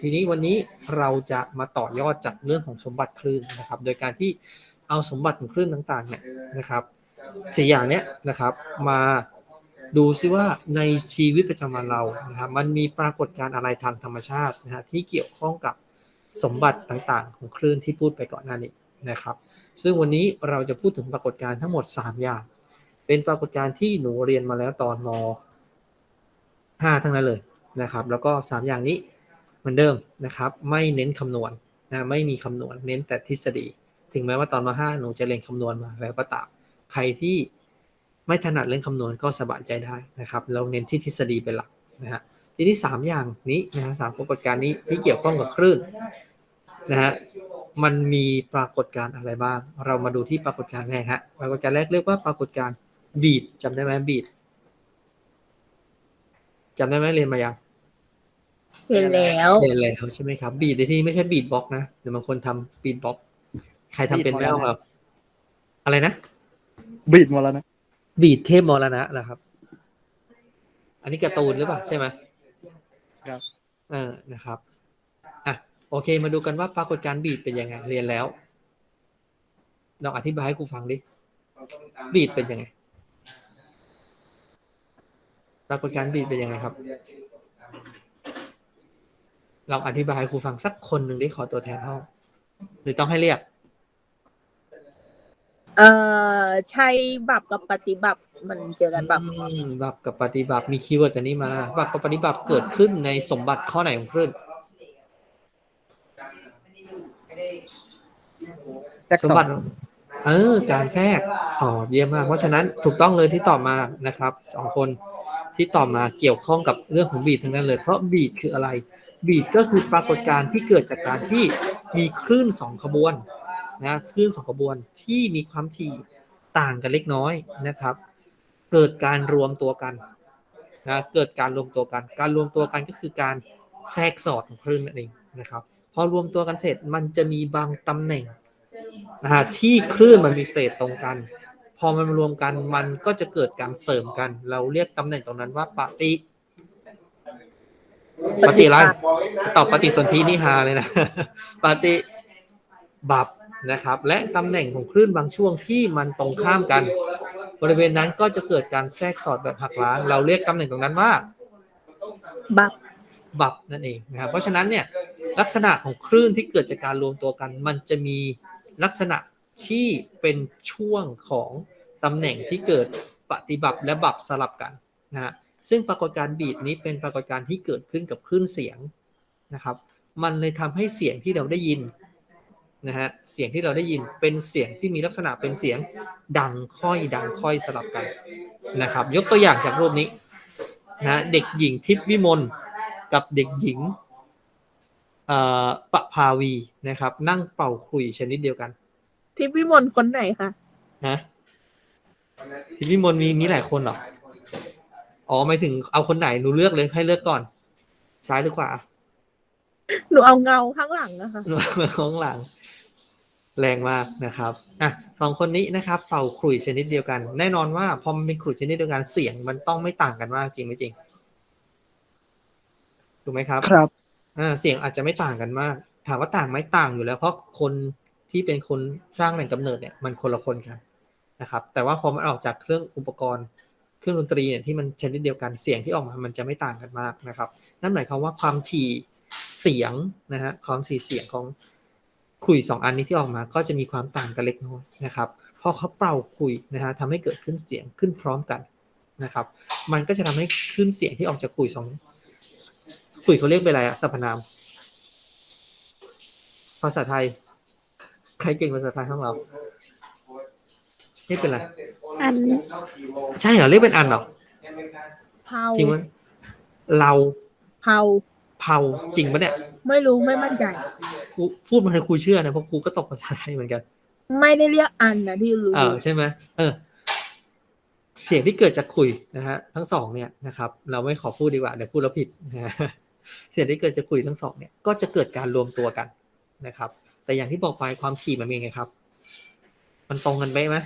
ทีนี้วันนี้เราจะมาต่อยอดจากเรื่องของสมบัติคลื่นนะครับ โดยการที่เอาสมบัติของคลื่นต่างๆเนี่ยนะครับสี่อย่างเนี้ยนะครับมาดูซิว่าในชีวิตประจำวันเรานะครับมันมีปรากฏการณ์อะไรทางธรรมชาตินะฮะที่เกี่ยวข้องกับสมบัติต่างๆ ของคลื่นที่พูดไปก่อนหน้านี้นะครับ ซึ่งวันนี้เราจะพูดถึงปรากฏการณ์ทั้งหมด 3 อย่าง เป็นปรากฏการณ์ที่หนูเรียนมาแล้วตอนม 5 ทั้งนั้นเลยนะครับ แล้วก็ 3 อย่างนี้ เหมือนเดิมนะครับไม่เน้นคำนวณนะไม่มีคำนวณเน้นแต่ทฤษฎี ถึงแม้ว่าตอนม 5 หนูจะเรียนคำนวณมาแล้วก็ตามใครที่ไม่ถนัดเรื่องคำนวณก็สบายใจได้นะครับ เราเน้นที่ทฤษฎีเป็นหลักนะฮะทีนี้ 3 อย่างนี้นะฮะสามปรากฏการณ์นี้ที่เกี่ยวข้องกับคลื่นนะฮะมันมีปรากฏการณ์อะไรบ้าง เรามาดูที่ปรากฏการณ์แรกฮะปรากฏการณ์แรกเรียกว่าปรากฏการณ์บีดจำได้ไหมบีดจำได้ไหมเรียนมายัง เห็นแล้วเรียนแล้วใช่ไหมครับ บีดในที่นี้ไม่ใช่บีดบ็อกนะเดี๋ยวบางคนทำบีดบ็อก ใครทำเป็นไม่เอาครับ อะไรนะ บีดหมดแล้วนะบีดเทพมรณะเหรอครับ อันนี้การ์ตูนหรือเปล่าใช่ไหมครับเออนะครับอะโอเคมาดูกันว่าปรากฏการณ์บีดเป็นยังไงเรียนแล้วลองอธิบายให้ครูฟังดิบีดเป็นยังไงปรากฏการณ์บีดเป็นยังไงครับ ลองอธิบายให้ครูฟังสักคนหนึ่งได้ขอตัวแทนห้องหรือต้องให้เรียก เอ่อใช่บับกับปฏิบัติมันเจอกันบับอืมบับกับปฏิบัติมีคีย์เวิร์ดอันนี้มาบับกับปฏิบัติเกิดขึ้นในสมบัติข้อไหนของคลื่นแจ็คสมบัติ เออ การแทรกสอบเยี่ยมมาก เพราะฉะนั้นถูกต้องเลยที่ตอบมานะครับสองคนที่ตอบมาเกี่ยวข้องกับเรื่องของบีดทั้งนั้นเลย เพราะบีดคืออะไร บีดก็คือปรากฏการณ์ที่เกิดจากการที่มีคลื่นสองขบวนนะคลื่นสองขบวนที่มีความถี่ต่างกันเล็กน้อยนะครับ เกิดการรวมตัวกันนะเกิดการรวมตัวกัน การรวมตัวกันก็คือการแทรกสอดของคลื่นนั่นเองนะครับพอรวมตัวกันเสร็จมันจะมีบางตำแหน่งนะฮะที่คลื่นมันมีเฟสตรงกัน พอมันรวมกันมันก็จะเกิดการเสริมกัน เราเรียกตำแหน่งตรงนั้นว่าปฏิ ปฏิอะไรจะตอบปฏิสนธินี่ฮาเลยนะ ปฏิบับนะครับ และตำแหน่งของคลื่นบางช่วงที่มันตรงข้ามกัน บริเวณนั้นก็จะเกิดการแทรกสอดแบบหักล้าง เราเรียกตำแหน่งตรงนั้นว่า บับบับนั่นเองนะครับเพราะฉะนั้นเนี่ยลักษณะของคลื่นที่เกิดจากการรวมตัวกัน มันจะมีลักษณะที่เป็นช่วงของตำแหน่งที่เกิดปฏิบัติและบับสลับกันนะฮะ ซึ่งปรากฏการณ์บีดนี้เป็นปรากฏการณ์ที่เกิดขึ้นกับคลื่นเสียงนะครับ มันเลยทำให้เสียงที่เราได้ยินนะฮะเสียงที่เราได้ยินเป็นเสียงที่มีลักษณะเป็นเสียงดังค่อยดังค่อยสลับกันนะครับ ยกตัวอย่างจากรูปนี้นะฮะเด็กหญิงทิพย์วิมลกับเด็กหญิงเอ่อปะภาวีนะครับ นั่งเป่าขลุ่ยชนิดเดียวกัน ทิพย์วิมลคนไหนคะฮะที่พี่มนต์มีมีหลายคนเหรอ อ๋อหมายถึงเอาคนไหนหนูเลือกเลยให้เลือกก่อน ซ้ายหรือขวาหนูเอาเงาข้างหลังนะคะหนูข้างหลัง แรงมากนะครับอะสองคนนี้นะครับ เป่าขลุ่ยชนิดเดียวกัน แน่นอนว่าพอมันเป็นขลุ่ยชนิดเดียวกันเสียงมันต้องไม่ต่างกันมากจริงไหมจริงถูกไหมครับครับอ่าเสียงอาจจะไม่ต่างกันมาก ถามว่าต่างไหมต่างอยู่แล้ว เพราะคนที่เป็นคนสร้างแหล่งกำเนิดเนี่ยมันคนละคนกันนะครับ แต่ว่าพอมันออกจากเครื่องอุปกรณ์ เครื่องดนตรีเนี่ยที่มันชนิดเดียวกันเสียงที่ออกมามันจะไม่ต่างกันมากนะครับ นั่นหมายความว่าความถี่เสียงนะฮะความถี่เสียงของขลุ่ยสองอันนี้ที่ออกมาก็จะมีความต่างกันเล็กน้อยนะครับพอเขาเป่าขลุ่ยนะฮะทำให้เกิดขึ้นเสียงขึ้นพร้อมกันนะครับ มันก็จะทำให้ขึ้นเสียงที่ออกจากขลุ่ยสองขลุ่ยเขาเรียกเป็นอะไรอะสรรพนาม ภาษาไทย ใครเก่งภาษาไทยของเราไม่เป็นไร อันใช่เหรอเรียกเป็นอันเหรอเผาจริงไหมเราเผาเผาจริงปะเนี่ย ไม่รู้ไม่มั่นใจครูพูดมาให้ครูเชื่อนะเพราะครูก็ตกภาษาไทยเหมือนกัน ไม่ได้เรียกอันนะที่รู้เออใช่ไหมเออ เสียงที่เกิดจากคุยนะฮะทั้งสองเนี่ยนะครับ เราไม่ขอพูดดีกว่าเดี๋ยวพูดแล้วผิดนะฮะเสียงที่เกิดจากคุยทั้งสองเนี่ยก็จะเกิดการรวมตัวกันนะครับ แต่อย่างที่บอกไปความถี่มันเป็นไงครับ มันตรงกันไหมไหม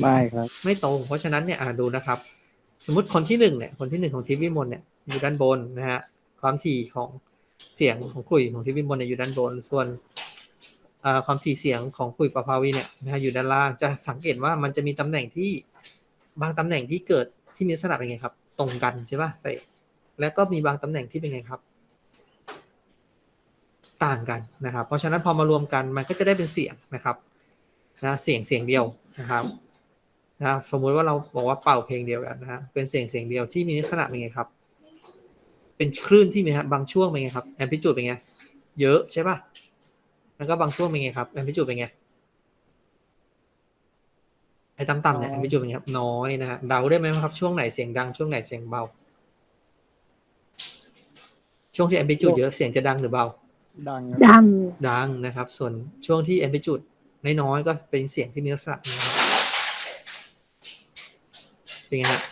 ไม่ครับ ไม่ตรง เพราะฉะนั้นเนี่ยอ่าดูนะครับ สมมติคนที่หนึ่งเนี่ยคนที่หนึ่งของทีวีมนเนี่ยอยู่ด้านบนนะฮะความถี่ของเสียงของขลุ่ยของที่วิมลเนี่ยอยู่ด้านบน ส่วนความถี่เสียงของขลุ่ยประภาวีเนี่ยนะฮะอยู่ด้านล่างจะสังเกตว่ามันจะมีตำแหน่งที่บางตำแหน่งที่เกิดที่มีลักษณะเป็นไงครับ ตรงกันใช่ป่ะแล้วก็มีบางตำแหน่งที่เป็นไงครับต่างกันนะครับ เพราะฉะนั้นพอมารวมกันมันก็จะได้เป็นเสียงนะครับนะเสียงเสียงเดียวนะครับ นะสมมุติว่าเราบอกว่าเป่าเพลงเดียวกันนะฮะเป็นเสียงเสียงเดียวที่มีลักษณะเป็นไงครับ เป็นคลื่นที่มีฮะบางช่วงเป็นไงครับแอมพลิจูดเป็นไงเยอะใช่ป่ะแล้วก็บางช่วงเป็นไงครับแอมพลิจูดเป็นไงไอ้ต่ำๆเนี่ยแอมพลิจูดเป็นไงครับน้อยนะฮะเดาได้ไหมครับช่วงไหนเสียงดังช่วงไหนเสียงเบา ช่วงที่แอมพลิจูดเยอะเสียงจะดังหรือเบา ดังครับดังดังนะครับ ส่วนช่วงที่แอมพลิจูดน้อยๆก็เป็นเสียงที่มีลักษณะนะครับ เป็นไงฮะ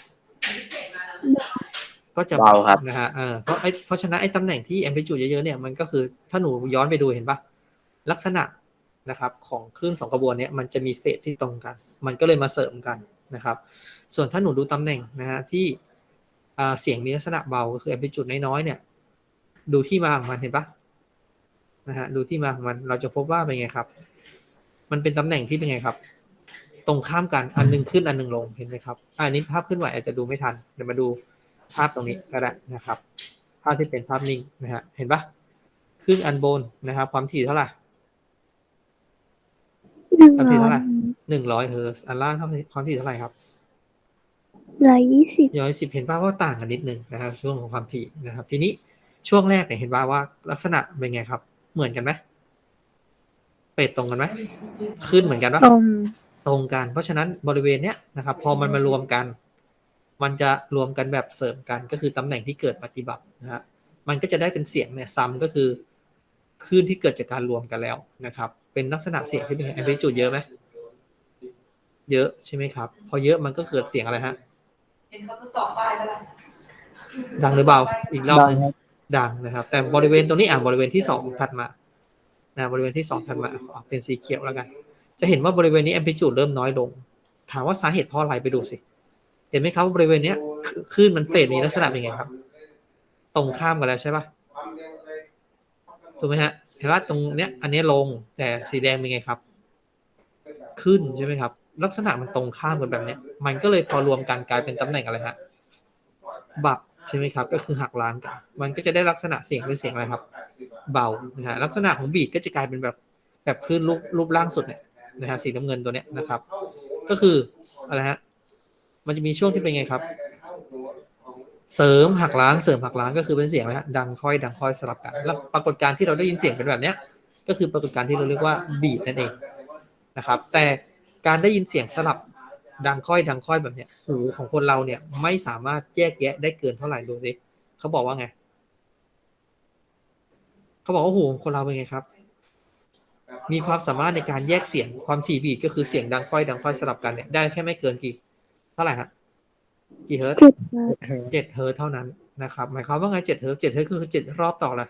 ก็จะเบาครับนะฮะเออเพราะไอ้เพราะฉะนั้นไอ้ตำแหน่งที่แอมพลิจูดเยอะๆเนี่ยมันก็คือถ้าหนูย้อนไปดูเห็นปะลักษณะนะครับของคลื่นสองกระบวนเนี่ยมันจะมีเฟสที่ตรงกัน มันก็เลยมาเสริมกันนะครับ ส่วนถ้าหนูดูตำแหน่งนะฮะที่อ่าเสียงมีลักษณะเบาก็คือแอมพลิจูดน้อยๆเนี่ยดูที่มาของมันเห็นปะนะฮะดูที่มาของมันเราจะพบว่าเป็นไงครับ มันเป็นตำแหน่งที่เป็นไงครับ ตรงข้ามกันอันหนึงขึ้นอันหนึงลงเห็นไหมครับอะอันนี้ภาพขึ้นไหวอาจจะดูไม่ทันเดี๋ยวมาดูภาพตรงนี้ก็ได้นะครับ ภาพที่เป็นภาพนิ่งนะฮะเห็นปะขึ้นอันบนนะครับ ความถี่เท่าไหร่หนึ่งความถี่ร้อเท่ายไหร่หนึ่งร้อยเฮิร์ตซ์อันล่างเท่าไหร่ความถี่เท่าไหร่ครับร้อยยี่สิบร้อยสิบเห็นป่ะว่าต่างกันนิดนึงนะครับ ช่วงของความถี่นะครับ ทีนี้ช่วงแรกเนี่ยเห็นป่ะว่าลักษณะเป็นไงครับ เหมือนกันไหมเป็ดตรงกันไหมขึ้นเหมือนกันปะตรง ตรงกัน เพราะฉะนั้นบริเวณเนี้ยนะครับพอมันมารวมกัน มันจะรวมกันแบบเสริมกันก็คือตำแหน่งที่เกิดปฏิบัตินะฮะมันก็จะได้เป็นเสียงเนี่ยซ้ำก็คือคลื่นที่เกิดจากการรวมกันแล้วนะครับ เป็นลักษณะเสียงที่เป็นแอมพลิจูดเยอะไหมเยอะใช่ไหมครับ พอเยอะมันก็เกิดเสียงอะไรฮะเห็นเขาทดสอบป้ายแล้วล่ะดังหรือเบาอีกรอบดัหงนึงครับดังนะครับ แต่บริเวณตรงนี้อะบริเวณที่สองถัดมานะบริเวณที่สองถัดมาขอเป็นสีเขียวแล้วกัน จะเห็นว่าบริเวณนี้แอมพลิจูดเริ่มน้อยลง ถามว่าสาเหตุเพราะอะไรไปดูสิ เห็นไหมครับว่าบริเวณนี้คลื่นมันเฟดมีลักษณะเป็นไงครับ ตรงข้ามกันแล้วใช่ปะถูกไหมฮะเห็นว่าตรงเนี้ย อันนี้ลงแต่สีแดงเป็นไงครับ ขึ้นใช่ไหมครับ ลักษณะมันตรงข้ามกันแบบเนี้ย มันก็เลยพอรวมกันกลายเป็นตำแหน่งอะไรฮะบับใช่ไหมครับ ก็คือหักล้างกัน มันก็จะได้ลักษณะเสียงเป็นเสียงอะไรครับ เบานะฮะลักษณะของบีดก็จะกลายเป็นแบบแบบคลื่นรูปรูปล่างสุดเนี่ย นะฮะสีน้ำเงินตัวเนี้ยนะครับ ก็คืออะไรฮะมันจะมีช่วงที่เป็นไงครับ เสริมหักล้างเสริมหักล้างก็คือเป็นเสียงอะฮะดังค่อยดังค่อยสลับกันแล้วปรากฏการณ์ที่เราได้ยินเสียงเป็นแบบเนี้ย ก็คือปรากฏการณ์ที่เราเรียกว่าบีดนั่นเองนะครับ แต่การได้ยินเสียงสลับดังค่อยดังค่อยแบบเนี้ยหูของคนเราเนี่ยไม่สามารถแยกแยะได้เกินเท่าไหร่ดูสิเขาบอกว่าไงเขาบอกว่าหูของคนเราเป็นไงครับ มีความสามารถในการแยกเสียงความถี่บีดก็คือเสียงดังค่อยดังค่อยสลับกันเนี่ยได้แค่ไม่เกินกี่เท่าไหร่ฮะกี่เฮิร์ตซ์เจ็ดร้อยเจ็ดเฮิร์ตซ์เท่านั้นนะครับ หมายความว่าไงเจ็ดเฮิร์ตซ์เจ็ดเฮิร์ตซ์คือเจ็ดรอบต่อละ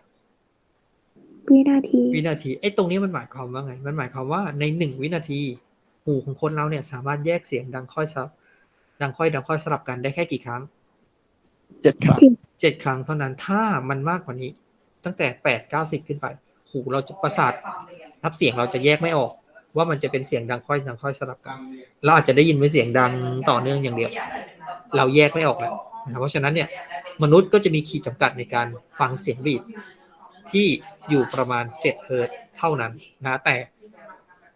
วินาที วินาทีไอ้ตรงนี้มันหมายความว่าไง มันหมายความว่าในหนึ่งวินาที หูของคนเราเนี่ย สามารถแยกเสียงดังค่อยสลับดังค่อยดังค่อยสลับกันได้แค่กี่ครั้งเจ็ดครั้งเจ็ดครั้งเท่านั้นถ้ามันมากกว่านี้ ตั้งแต่แปดเก้าสิบขึ้นไป หูเราจะประสาทรับเสียงเราจะแยกไม่ออก ว่ามันจะเป็นเสียงดังค่อยดังค่อยสลับกันเราอาจจะได้ยินเป็นเสียงดังต่อเนื่องอย่างเดียว เราแยกไม่ออกแล้วนะครับเพราะฉะนั้นเนี่ยมนุษย์ก็จะมีขีดจำกัดในการฟังเสียงบีดที่อยู่ประมาณ7เฮิร์ตเท่านั้นนะแต่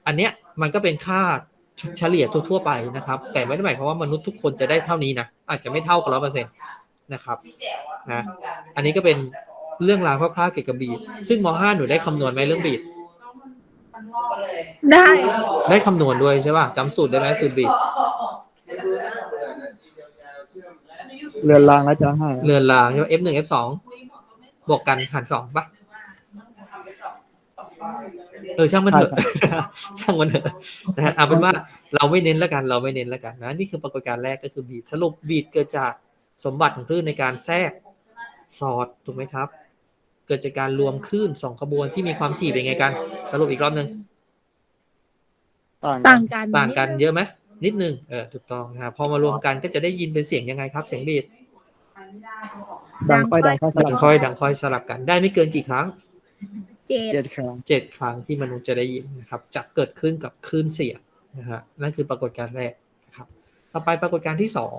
อันเนี้ยมันก็เป็นค่าเฉลี่ยทั่วๆไปนะครับ แต่ไม่ได้หมายความว่ามนุษย์ทุกคนจะได้เท่านี้นะอาจจะไม่เท่ากันร้อยเปอร์เซ็นต์นะครับนะอันนี้ก็เป็น เรื่องราวคร่าวๆเกี่ยวกับบีดซึ่งม .5 หนูได้คำนวณไหมเรื่องบีดได้ ได้คำนวณด้วยใช่ป่ะจำสูตรได้ไหมสูตรบีดเรือนรางและจานห้าเรือนรางใช่ป่ะ f หนึ่ง f สองบวกกันหารสองป่ะเออช่างมันเถอะช่างมันเถอะนะฮะเอาเป็นว่าเราไม่เน้นแล้วกันเราไม่เน้นแล้วกันนะนี่คือปรากฏการณ์แรกก็คือบีดสรุปบีดเกิดจากสมบัติของคลื่นในการแทรกสอดถูกไหมครับ เกิดจากการรวมคลื่นสองขบวนที่มีความถี่เป็นไงกัน สรุปอีกรอบหนึ่งต่างกัต่านงกันต่างกันเยอะไหมนิดนึงเออถูกต้องนะครับพอมารวมกันก็จะได้ยินเป็นเสียงยังไงครับ เสียงบีดดังค่อยดังค่อยสดัลังบค่อยดังค่อยสลับกันได้ไม่เกินกี่ครั้งเจ็ดเจ็ดครั้งเจ็ดครั้งที่มนุษย์จะได้ยินนะครับ จะเกิดขึ้นกับคลื่นเสียงนะฮะนั่นคือปรากฏการณ์แรกนะครับ ต่อไปปรากฏการณ์ที่สอง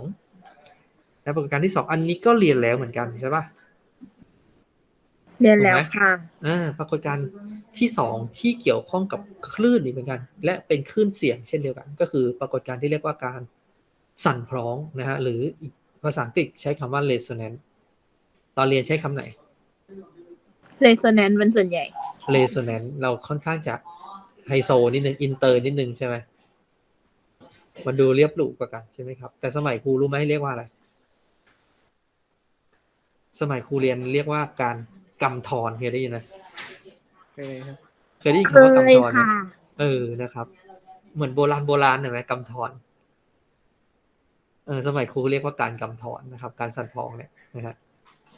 และปรากฏการณ์ที่สองอันนี้ก็เรียนแล้วเหมือนกันใช่ปะ เรียนแล้วค่ะอ่าปรากฏการณ์ที่สองที่เกี่ยวข้องกับคลื่นอีกเหมือนกัน และเป็นคลื่นเสียงเช่นเดียวกัน ก็คือปรากฏการณ์ที่เรียกว่าการสั่นพร้องนะฮะหรืออีกภาษาอังกฤษใช้คำว่า resonance ตอนเรียนใช้คำไหนเรสแนนเป็นส่วนใหญ่ resonance เราค่อนข้างจะไฮโซนิดนึงอินเตอร์นิดนึงใช่ไหมมันดูเรียบหรูกว่ากันใช่ไหมครับ แต่สมัยครูรู้ไหมเรียกว่าอะไร สมัยครูเรียนเรียกว่าการ กำทอนเคยได้ยินไหมเคยครับเคยได้ยินเคคำว่ากำยทอนไหมค่ะเออนะครับ เหมือนโบราณโบราณเห็นไหมกำทอนเออสมัยครูเรียกว่าการกำทอนนะครับ การสั่นพองเนี่ยนะฮะ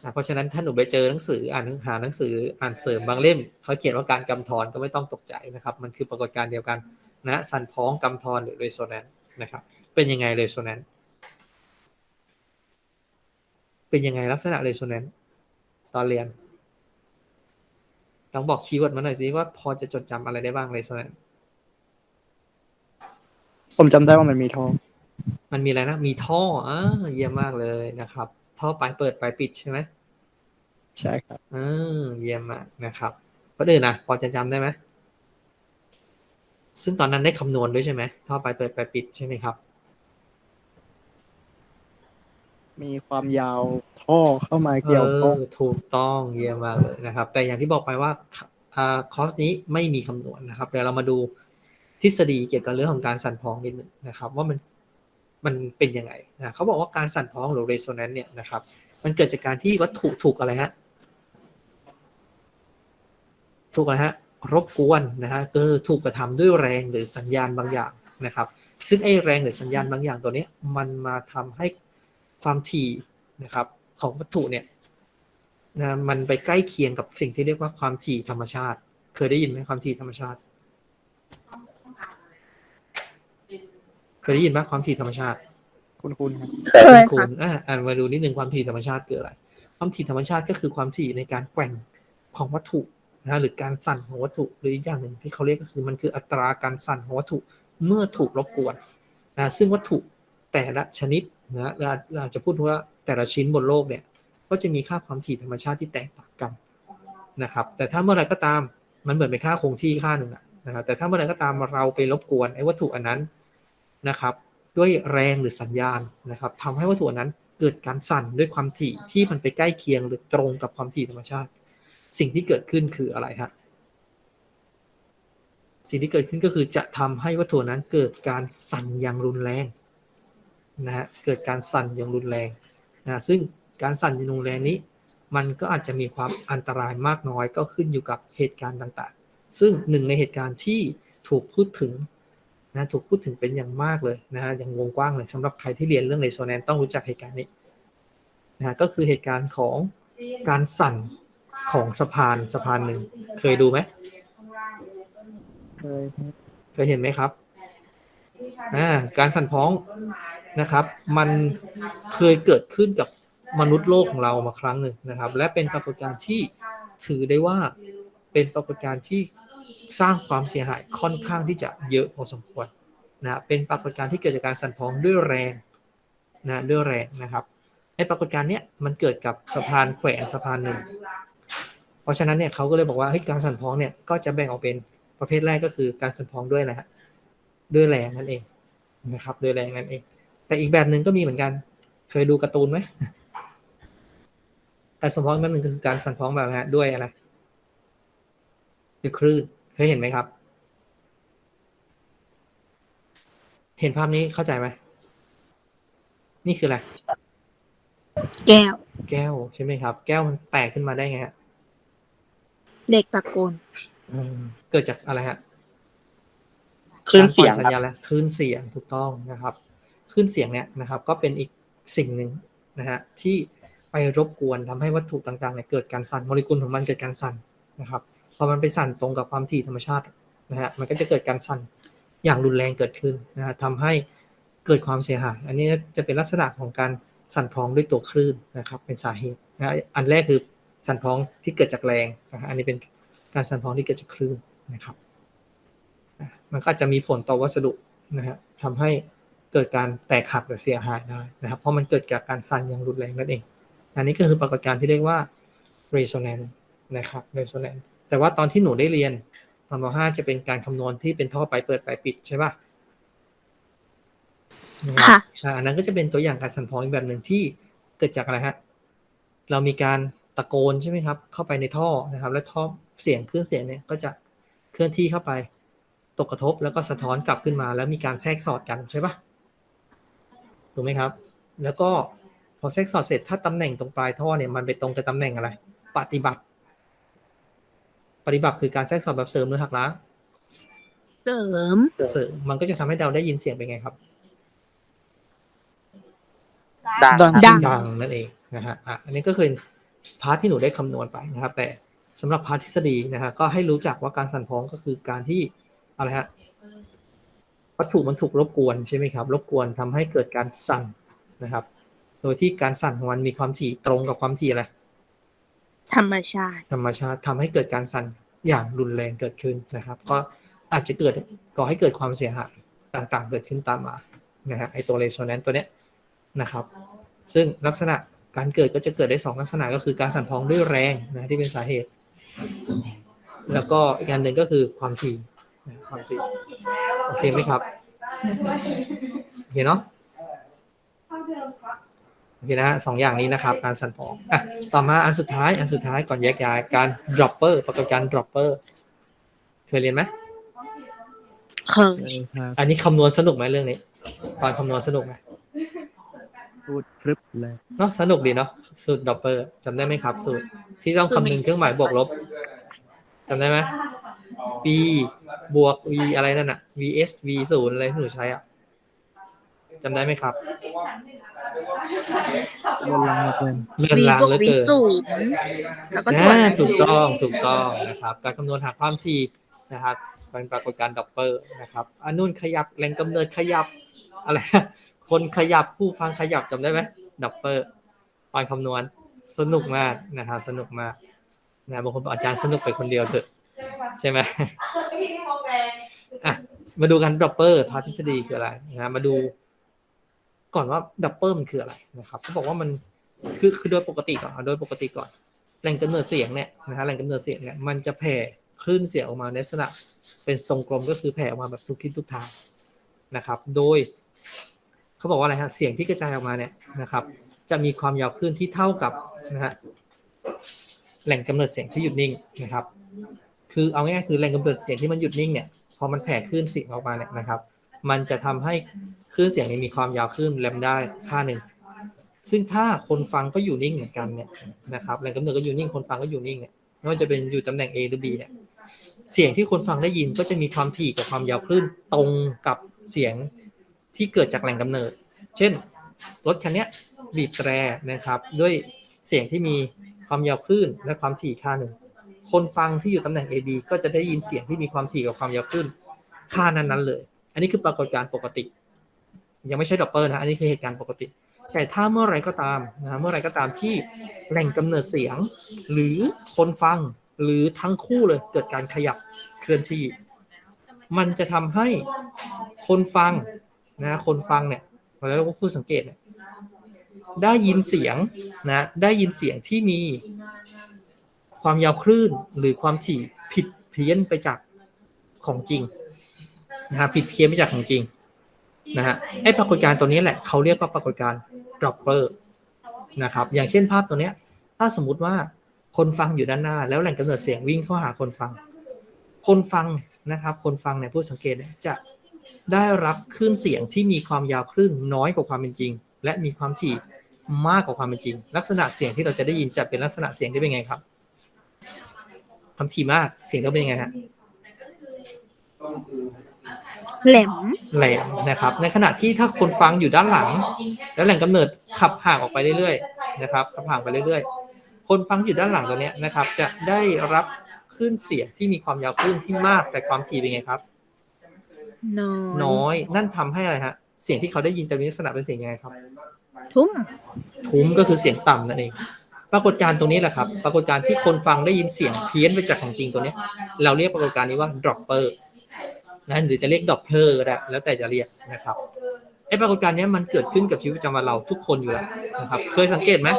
อะเพราะฉะนั้นถ้าหนูไปเจอหนังสืออ่านหาหนังสืออ่านเสริมบางเล่มเขาเขียนว่าการกำทอนก็ไม่ต้องตกใจนะครับ มันคือปรากฏการณ์เดียวกันนะสั่นพ้องกำทอนหรือ resonance นะครับ เป็นยังไง resonance เป็นยังไงลักษณะ resonance ตอนเรียน ลองบอกคีย์เวิร์ดมาหน่อยสิว่าพอจะจดจำอะไรได้บ้าง resonance ผมจำได้ว่ามันมีทอง มันมีอะไรนะ มีท่ออ่าเยี่ยมมากเลยนะครับ ท่อปลายเปิดปลายปิดใช่ไหมใช่ครับอ่าเยี่ยมมากนะครับก็อื่นนะพอจะจำได้ไหมซึ่งตอนนั้นได้คำนวณด้วยใช่ไหมท่อปลายเปิดปลายปิดใช่ไหมครับ มีความยาวท่อเข้ามาเกี่ยวข้องถูกต้องเยี่ยมมากเลยนะครับ แต่อย่างที่บอกไปว่าอคอร์สนี้ไม่มีคำนวณนะครับเดี๋ยวเรามาดูทฤษฎีเกี่ยวกับเรื่องของการสั่นพ้องนิดนึงนะครับ ว่ามันมันเป็นยังไงนะเขาบอกว่าการสั่นพ้องหรือ resonance เนี่ยนะครับ มันเกิดจากการที่วัตถุถูกอะไรฮะถูกอะไรฮะรบกวนนะฮะก็ถูกกระทำด้วยแรงหรือสัญญาณบางอย่างนะครับ ซึ่งไอ้แรงหรือสัญญาณบางอย่างตัวนี้มันมาทำให้ ความถี่นะครับของวัตถุเนี่ยนะมันไปใกล้เคียงกับสิ่งที่เรียกว่าความถี่ธรรมชาติ เคยได้ยินไหมความถี่ธรรมชาติ เคยได้ยินไหมความถี่ธรรมชาติ คุณคุณครับเคยคุค่ะณอะอ่านมาดูนิดนึงความถี่ธรรมชาติคืออะไร ความถี่ธรรมชาติก็คือความถี่ในการแกว่งของวัตถุนะฮะหรือการสั่นของวัตถุหรืออีกอย่างหนึ่งที่เขาเรียกก็คือมันคืออัตราการสั่นของวัตถุเมื่อถูกรบกวนนะซึ่งวัตถุ แต่ละชนิดนะเราเราจะพูดว่าแต่ละชิ้นบนโลกเนี่ยก็จะมีค่าความถี่ธรรมชาติที่แตกต่างกันนะครับแต่ถ้าเมื่อไรก็ตามมันเหมือนเป็นค่าคงที่ค่าหนึ่งนะครับแต่ถ้าเมื่อไรก็ตามเราไปรบกวนไอ้วัตถุอันนั้นนะครับด้วยแรงหรือสัญญาณนะครับทำให้วัตถุนั้นเกิดการสั่นด้วยความถี่ที่มันไปใกล้เคียงหรือตรงกับความถี่ธรรมชาติ สิ่งที่เกิดขึ้นคืออะไรฮะสิ่งที่เกิดขึ้นก็คือจะทำให้วัตถุนั้นเกิดการสั่นอย่างรุนแรง นะฮะเกิดการสั่นอย่างรุนแรงนะซึ่งการสั่นอย่างรุนแรงนี้ มันก็อาจจะมีความอันตรายมากน้อยก็ขึ้นอยู่กับเหตุการณ์ต่างๆ ซึ่งหนึ่งในเหตุการณ์ที่ถูกพูดถึงนะถูกพูดถึงเป็นอย่างมากเลยนะฮะอย่างวงกว้างเลยสำหรับใครที่เรียนเรื่องเรโซแนนต้องรู้จักเหตุการณ์นี้นะฮะก็คือเหตุการณ์ของการสั่นของสะพานสะพานหนึ่งเคยดูไหมเคยครับเคยเห็นไหมครับอ่าการสั่นพ้อง นะครับ มันเคยเกิดขึ้นกับมนุษย์โลกของเรามาครั้งหนึ่งนะครับ และเป็นปรากฏการณ์ที่ถือได้ว่าเป็นปรากฏการณ์ที่สร้างความเสียหายค่อนข้างที่จะเยอะพอสมควรนะฮะเป็นปรากฏการณ์ที่เกิดจากการสั่นพ้องด้วยแรงนะด้วยแรงนะครับไอ้ปรากฏการณ์เนี้ยมันเกิดกับสะพานแขวนสะพานหนึ่ง เพราะฉะนั้นเนี่ยเขาก็เลยบอกว่าเฮ้ยการสั่นพ้องเนี่ยก็จะแบ่งออกเป็นประเภทแรกก็คือการสั่นพ้องด้วยนะฮะด้วยแรงนั่นเองนะครับด้วยแรงนั่นเอง แต่อีกแบบหนึ่งก็มีเหมือนกัน เคยดูการ์ตูนไหมการสั่นพ้องแบบหนึ่งก็คือการสั่นพ้องแบบนะฮะด้วยอะไรด้วยคลื่นเคยเห็นไหมครับ เห็นภาพนี้เข้าใจไหมนี่คืออะไร แก้ว แก้วใช่ไหมครับ แก้วมันแตกขึ้นมาได้ไงฮะเด็กตะโกนเออเกิดจากอะไรฮะคลื่นเสียงการปล่อสัญญาณแล้วคลื่นเสียงถูกต้องนะครับ คลื่นเสียงเนี่ยนะครับ ก็เป็นอีกสิ่งหนึ่งนะฮะที่ไปรบกวนทำให้วัตถุต่างๆเนี่ยเกิดการสั่นโมเลกุลของมันเกิดการสั่นนะครับพอมันไปสั่นตรงกับความถี่ธรรมชาตินะฮะมันก็จะเกิดการสั่นอย่างรุนแรงเกิดขึ้นนะฮะทำให้เกิดความเสียหาย อันนี้จะเป็นลักษณะของการสั่นพองด้วยตัวคลื่นนะครับ เป็นสาเหตุนะอันแรกคือสั่นพองที่เกิดจากแรงนะฮะอันนี้เป็นการสั่นพองที่เกิดจากคลื่นนะครับมันก็จจะมีผลต่อวัสดุนะฮะทำให้ เกิดการแตกหักหรือเสียหายได้นะครับ เพราะมันเกิดจากการสั่นอย่างรุนแรงนั่นเอง อันนี้ก็คือปรากฏการณ์ที่เรียกว่า resonance นะครับ resonance แต่ว่าตอนที่หนูได้เรียนตอนม .5 จะเป็นการคำนวณที่เป็นท่อไปเปิดไปปิดใช่ป่ะค่ะอ่าอันนั้นก็จะเป็นตัวอย่างการสั่นพ้องอีกแบบหนึ่งที่เกิดจากอะไรฮะ เรามีการตะโกนใช่ไหมครับ เข้าไปในท่อนะครับ แล้วท่อเสียงเครื่องเสียงเนี่ยก็จะเคลื่อนที่เข้าไป ตกกระทบแล้วก็สะท้อนกลับขึ้นมา แล้วมีการแทรกสอดกันใช่ปะ ถูกไหมครับ แล้วก็พอแทรกสอดเสร็จถ้าตำแหน่งตรงปลายท่อเนี่ยมันไปตรงกับตำแหน่งอะไร ปฏิบัติ ปฏิบัติคือการแทรกสอดแบบเสริมหรือหักล้างเสริมเสริมมันก็จะทำให้เราได้ยินเสียงเป็นไงครับดังดังดังดังนั่นเองนะฮะอะอันนี้ก็คือพาร์ทที่หนูได้คำนวณไปนะครับ แต่สำหรับพาร์ททฤษฎีนะฮะก็ให้รู้จักว่าการสั่นพ้องก็คือการที่อะไรฮะ วัตถุมันถูกรบกวนใช่ไหมครับ รบกวนทำให้เกิดการสั่นนะครับ โดยที่การสั่นของมันมีความถี่ตรงกับความถี่อะไร ธรรมชาติ ธรรมชาติทำให้เกิดการสั่นอย่างรุนแรงเกิดขึ้นนะครับ ก็อาจจะเกิดก่อให้เกิดความเสียหายต่างๆ เกิดขึ้นตามมา นะฮะ ไอตัวเรโซแนนตัวเนี้ยนะครับ ซึ่งลักษณะการเกิดก็จะเกิดได้สองลักษณะก็คือการสั่นพ้องด้วยแรงนะที่เป็นสาเหตุ แล้วก็อีกอันหนึ่งก็คือความถี่นะ ความถี่โอเคไหมครับ โอเคเนาะโอเคนะฮะสองอย่างนี้นะครับ การสั่นพ้องอะต่อมาอันสุดท้าย อันสุดท้ายก่อนแยกย้ายการ dropper ปรากฏการณ์ dropper เคยเรียนไหมเคยเลยครับอันนี้คำนวณสนุกไหมเรื่องนี้ ตอนคำนวณสนุกไหมพูดพรึบเลยเนาะสนุกดีเนาะสูตรดอปเปอร์จำได้ไหมครับ สูตรที่ต้องคำนึงเครื่องหมายบวกลบจำได้ไหม b บวก v อะไรนั่นอะ vs v ศูนย์อะไรที่หนูใช้อะจำได้ไหมครับเรื่องราวเป็นเลื่อนวีลางบวกเหลือวีเกิน ศูนย์แล้วก็ส่วนอ่านั้นถูกต้องถูกต้องนะครับ การคำนวณหาความถี่นะครับเป็นปรากฏการณ์ดอปเปอร์นะครับอันนู่นขยับแรงกำเนิดขยับอะไร คนขยับผู้ฟังขยับจำได้ไหมดอปเปอร์ตอนคำนวณสนุกมากนะครับสนุกมากนะบางคนบอกอาจารย์สนุกไปคนเดียวเถอะ ใช่ไหมอะมาดูกันดอปเปอร์พาร์ททฤษฎีคืออะไรนะมาดู ก่อนว่าดับเบิลมันคืออะไรนะครับเขาบอกว่ามันคือคือโดยปกติก่อนเอาโดยปกติก่อนแหล่งกำเนิดเสียงเนี่ยนะฮะแหล่งกำเนิดเสียงเนี่ยมันจะแผ่คลื่นเสียงออกมาในลักษณะเป็นทรงกลมก็คือแผ่ออกมาแบบทุกทิศทุกทางนะครับ โดยเขาบอกว่าอะไรฮะเสียงที่กระจายออกมาเนี่ยนะครับ จะมีความยาวคลื่นที่เท่ากับนะฮะแหล่งกำเนิดเสียงที่หยุดนิ่งนะครับ คือเอาง่ายๆคือแหล่งกำเนิดเสียงที่มันหยุดนิ่งเนี่ยพอมันแผ่คลื่นเสียงออกมาเนี่ยนะครับ มันจะทำให้คลื่นเสียงนี้มีความยาวคลื่นแลมได้ค่าหนึ่งซึ่งถ้าคนฟังก็อยู่นิ่งเหมือนกันเนี่ยนะครับแหล่งกำเนิดก็อยู่นิ่งคนฟังก็อยู่นิ่งเนี่ยไม่ว่าจะเป็นอยู่ตำแหน่ง A หรือ B เนี่ยเสียงที่คนฟังได้ยินก็จะมีความถี่กับความยาวคลื่นตรงกับเสียงที่เกิดจากแหล่งกำเนิด เช่น รถคันนี้บีบแตรนะครับ ด้วยเสียงที่มีความยาวคลื่นและความถี่ค่าหนึ่ง คนฟังที่อยู่ตำแหน่ง AB ก็จะได้ยินเสียงที่มีความถี่กับความยาวคลื่นค่านั้นๆเลย อันนี้คือปรากฏการณ์ปกติ ยังไม่ใช่ดอปเปอร์นะ อันนี้คือเหตุการณ์ปกติ แต่ถ้าเมื่อไรก็ตามนะเมื่อไรก็ตามที่แหล่งกำเนิดเสียง หรือคนฟังหรือทั้งคู่เลยเกิดการขยับเคลื่อนที่ มันจะทำให้คนฟังนะคนฟังเนี่ยเราเรียกว่าผู้สังเกตเนี่ยได้ยินเสียงนะได้ยินเสียงที่มี ความยาวคลื่นหรือความถี่ผิดเพี้ยนไปจากของจริงนะฮะผิดเพี้ยนไปจากของจริงนะฮะไอ้ปรากฏการณ์ตัวนี้แหละเขาเรียกว่าปรากฏการณ์ dropper นะครับอย่างเช่นภาพตัวเนี้ย ถ้าสมมุติว่าคนฟังอยู่ด้านหน้า แล้วแหล่งกำเนิดเสียงวิ่งเข้าหาคนฟัง คนฟังนะครับ คนฟังเนี่ยผู้สังเกตจะได้รับคลื่นเสียงที่มีความยาวคลื่นน้อยกว่าความเป็นจริง และมีความถี่มากกว่าความเป็นจริง ลักษณะเสียงที่เราจะได้ยินจะเป็นลักษณะเสียงที่เป็นไงครับ ความถี่มาก เสียงก็เป็นยังไงฮะแหลมแหลมนะครับ ในขณะที่ถ้าคนฟังอยู่ด้านหลัง แล้วแหล่งกำเนิดขับห่างออกไปเรื่อยๆนะครับขับห่างไปเรื่อยๆ คนฟังอยู่ด้านหลังตัวเนี้ยนะครับ จะได้รับคลื่นเสียงที่มีความยาวคลื่นที่มากแต่ความถี่เป็นไงครับ น้อยน้อย นั่นทำให้อะไรฮะเสียงที่เขาได้ยินจะมีลักษณะเป็นเสียงยังไงครับ ทุ้มทุ้มก็คือเสียงต่ำนั่นเอง ปรากฏการณ์ตรงนี้แหละครับ ปรากฏการณ์ที่คนฟังได้ยินเสียงเพี้ยนไปจากของจริงตัวนี้ เราเรียกปรากฏการณ์นี้ว่า dropper นะหรือจะเรียก doppler ก็ได้แล้วแต่จะเรียกนะครับไอ้ปรากฏการณ์นี้มันเกิดขึ้นกับชีวิตประจำวันเราทุกคนอยู่แล้วนะครับ เคยสังเกตไหม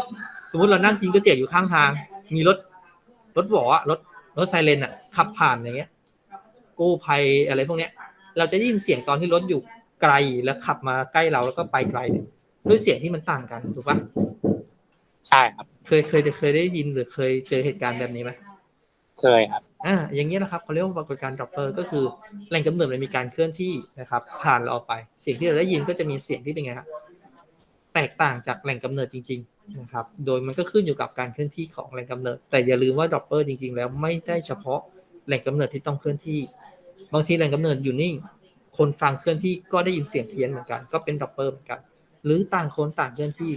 สมมติเรานั่งกินก๋วยเตี๋ยวอยู่ข้างทาง มีรถรถหวออะรถรถไซเรนอะขับผ่านอย่างเงี้ยกู้ภัยอะไรพวกเนี้ย เราจะได้ยินเสียงตอนที่รถอยู่ไกลแล้วขับมาใกล้เราแล้วก็ไปไกลเนี่ยด้วยเสียงที่มันต่างกันถูกปะใช่ครับ เคยเคยเคยได้ยินหรือเคยเจอเหตุการณ์แบบนี้ไหมเคยครับอ่าอย่างนี้ยนะครับเขาเรียกว่าปรากฏการณ์ dropper ก็คือแหล่งกำเนิดมันมีการเคลื่อนที่นะครับ ผ่านเราออกไปเสียงที่เราได้ยินก็จะมีเสียงที่เป็นไงครับแตกต่างจากแหล่งกำเนิดจริง ๆนะครับ โดยมันก็ขึ้นอยู่กับการเคลื่อนที่ของแหล่งกำเนิด แต่อย่าลืมว่า dropper จริง ๆ แล้วไม่ได้เฉพาะแหล่งกำเนิดที่ต้องเคลื่อนที่ บางทีแหล่งกำเนิดอยู่นิ่ง คนฟังเคลื่อนที่ก็ได้ยินเสียงเพี้ยนเหมือนกัน ก็เป็น dropper เหมือนกัน หรือต่างคนต่างเคลื่อนที่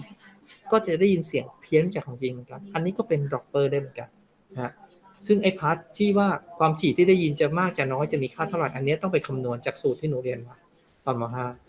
ก็จะได้ยินเสียงเพี้ยนจากของจริงเหมือนกัน อันนี้ก็เป็นดรอปเปอร์ได้เหมือนกันนะฮะซึ่งไอ้พาร์ทที่ว่าความถี่ที่ได้ยินจะมากจะน้อยจะมีค่าเท่าไหร่ อันนี้ต้องไปคำนวณจากสูตรที่หนูเรียนมาตอนม .5